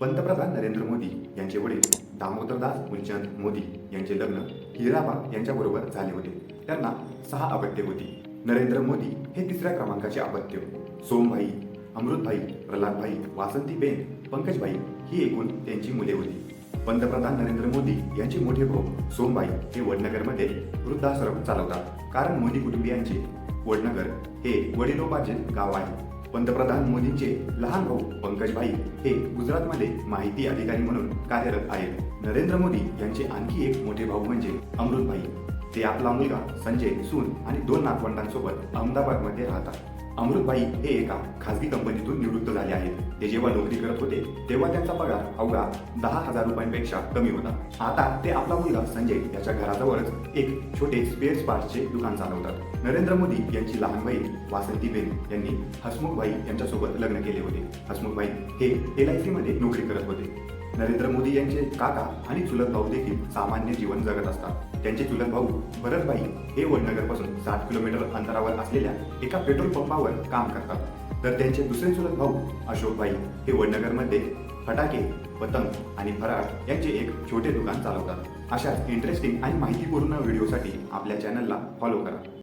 पंतप्रधान नरेंद्र मोदी यांचे वडील दामोदरदास मुलचंद मोदी यांचे लग्न हिराबा यांच्याबरोबर झाले होते. त्यांना सहा अपत्ये होती. नरेंद्र मोदी हे तिसऱ्या क्रमांकाचे अपत्य. सोमभाई अमृतभाई प्रल्हादभाई वासंतीबेन पंकजभाई ही एकूण त्यांची मुले होती. पंतप्रधान नरेंद्र मोदी यांचे मोठे भाऊ सोमबाई हे वडनगरमध्ये वृद्धाश्रम चालवतात. कारण मोदी कुटुंबियांचे वडनगर हे वडिलोपाचे गाव आहे. पंतप्रधान मोदींचे लहान भाऊ पंकजभाई हे गुजरातमध्ये माहिती अधिकारी म्हणून कार्यरत आहेत. नरेंद्र मोदी यांचे आणखी एक मोठे भाऊ म्हणजे अमृतभाई ते आपला मुलगा संजय सून आणि दोन नातवंडांसोबत अहमदाबादमध्ये राहतात. अमृतभाई हे एका खासगी कंपनीतून निवृत्त झाले आहेत. ते जेव्हा नोकरी करत होते तेव्हा त्यांचा पगार अवघा दहा हजार रुपयांपेक्षा कमी होता. आता ते आपला मुलगा संजय याच्या घराजवळच एक छोटे स्पेअर पार्टचे दुकान चालवतात. नरेंद्र मोदी यांची लहान बहीण वासंतीबेन यांनी हसमुखभाई यांच्यासोबत लग्न केले होते. हसमुखभाई हे एल आय सी मध्ये नोकरी करत होते. नरेंद्र मोदी यांचे काका आणि चुलत भाऊ देखील सामान्य जीवन जगत असतात. त्यांचे चुलत भाऊ भरतभाई हे वडनगरपासून साठ किलोमीटर अंतरावर असलेल्या एका पेट्रोल पंपावर काम करतात. तर त्यांचे दुसरे चुलत भाऊ अशोकभाई हे वडनगरमध्ये फटाके पतंग आणि फराळ यांचे एक छोटे दुकान चालवतात. अशाच इंटरेस्टिंग आणि माहितीपूर्ण व्हिडिओसाठी आपल्या चॅनलला फॉलो करा.